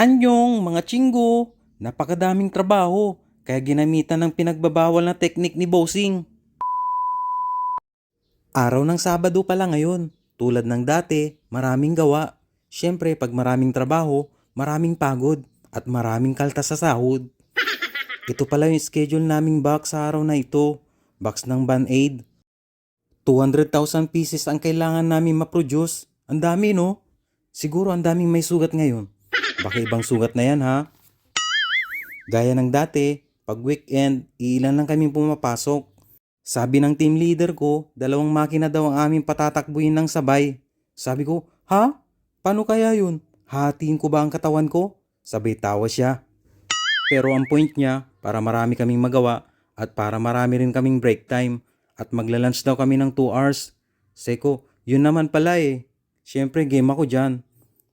Anyong, mga chinggo, napakadaming trabaho, kaya ginamitan ng pinagbabawal na teknik ni Bossing. Araw ng Sabado pala ngayon, tulad ng dati, maraming gawa. Siyempre, pag maraming trabaho, maraming pagod at maraming kaltas sa sahod. Ito pala yung schedule naming box sa araw na ito. Box ng Band-Aid. 200,000 pieces ang kailangan namin ma-produce. Ang dami no? Siguro ang daming may sugat ngayon. Baka ibang sugat na yan ha? Gaya ng dati, pag weekend, ilan lang kaming pumapasok. Sabi ng team leader ko, dalawang makina daw ang aming patatakbuhin ng sabay. Sabi ko, ha? Paano kaya yun? Hatiin ko ba ang katawan ko? Sabay tawa siya. Pero ang point niya, para marami kaming magawa at para marami rin kaming break time at magla-lunch daw kami ng 2 hours. Seko, yun naman pala eh. Siyempre game ako dyan.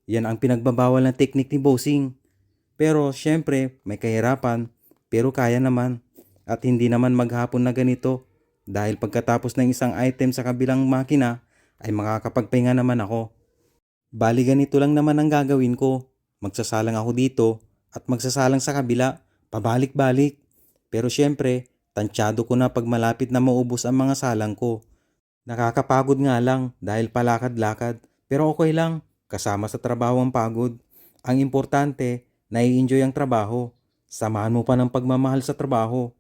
Yan ang pinagbabawal ng teknik ni Bossing. Pero siyempre may kahirapan pero kaya naman at hindi naman maghapon na ganito dahil pagkatapos ng isang item sa kabilang makina ay makakapagpahinga naman ako. Bali ganito lang naman ang gagawin ko. Magsasalang ako dito at magsasalang sa kabila, pabalik-balik. Pero syempre, tansyado ko na pag malapit na maubos ang mga salang ko. Nakakapagod nga lang dahil palakad-lakad pero okay lang, kasama sa trabaho ang pagod. Ang importante, nai-enjoy ang trabaho. Samahan mo pa ng pagmamahal sa trabaho.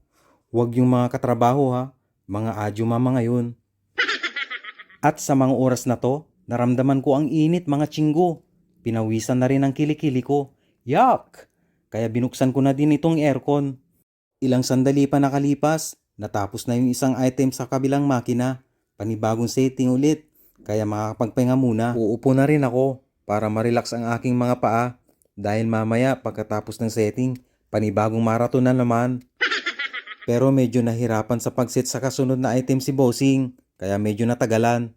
Huwag yung mga katrabaho ha, mga adyo mama ngayon. At sa mga oras na to, naramdaman ko ang init mga chinggo. Pinawisan na rin ang kilikili ko. Yuck! Kaya binuksan ko na din itong aircon. Ilang sandali pa nakalipas, natapos na yung isang item sa kabilang makina. Panibagong setting ulit, kaya makakapagpahinga muna. Uupo na rin ako para ma-relax ang aking mga paa. Dahil mamaya pagkatapos ng setting, panibagong marathon na naman. Pero medyo nahirapan sa pagset sa kasunod na item si Bossing, kaya medyo natagalan.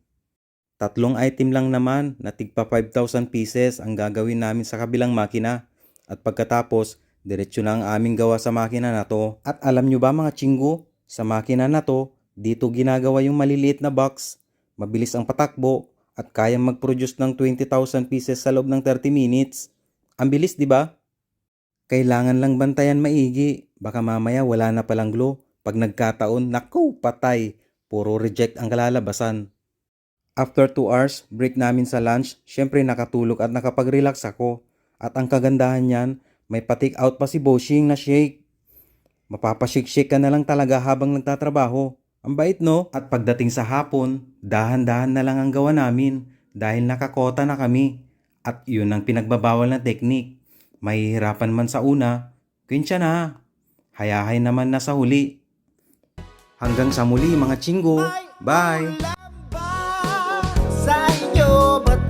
Tatlong item lang naman na tigpa 5,000 pieces ang gagawin namin sa kabilang makina. At pagkatapos, diretsyo na ang aming gawa sa makina na to. At alam nyo ba mga chinggo, sa makina na to, dito ginagawa yung maliliit na box. Mabilis ang patakbo at kayang mag-produce ng 20,000 pieces sa loob ng 30 minutes. Ang bilis, di ba? Kailangan lang bantayan maigi. Baka mamaya wala na palang glow. Pag nagkataon, naku, patay. Puro reject ang kalalabasan. After 2 hours, break namin sa lunch, syempre nakatulog at nakapag-relax ako. At ang kagandahan niyan, may pa-take out pa si Boshing na shake. Mapapashake-shake ka na lang talaga habang nagtatrabaho. Ang bait no? At pagdating sa hapon, dahan-dahan na lang ang gawa namin dahil nakakota na kami. At yun ang pinagbabawal na teknik. Mahihirapan man sa una, kwensya na. Hayahay naman na sa huli. Hanggang sa muli mga chinggo. Bye! Sa inyo ba't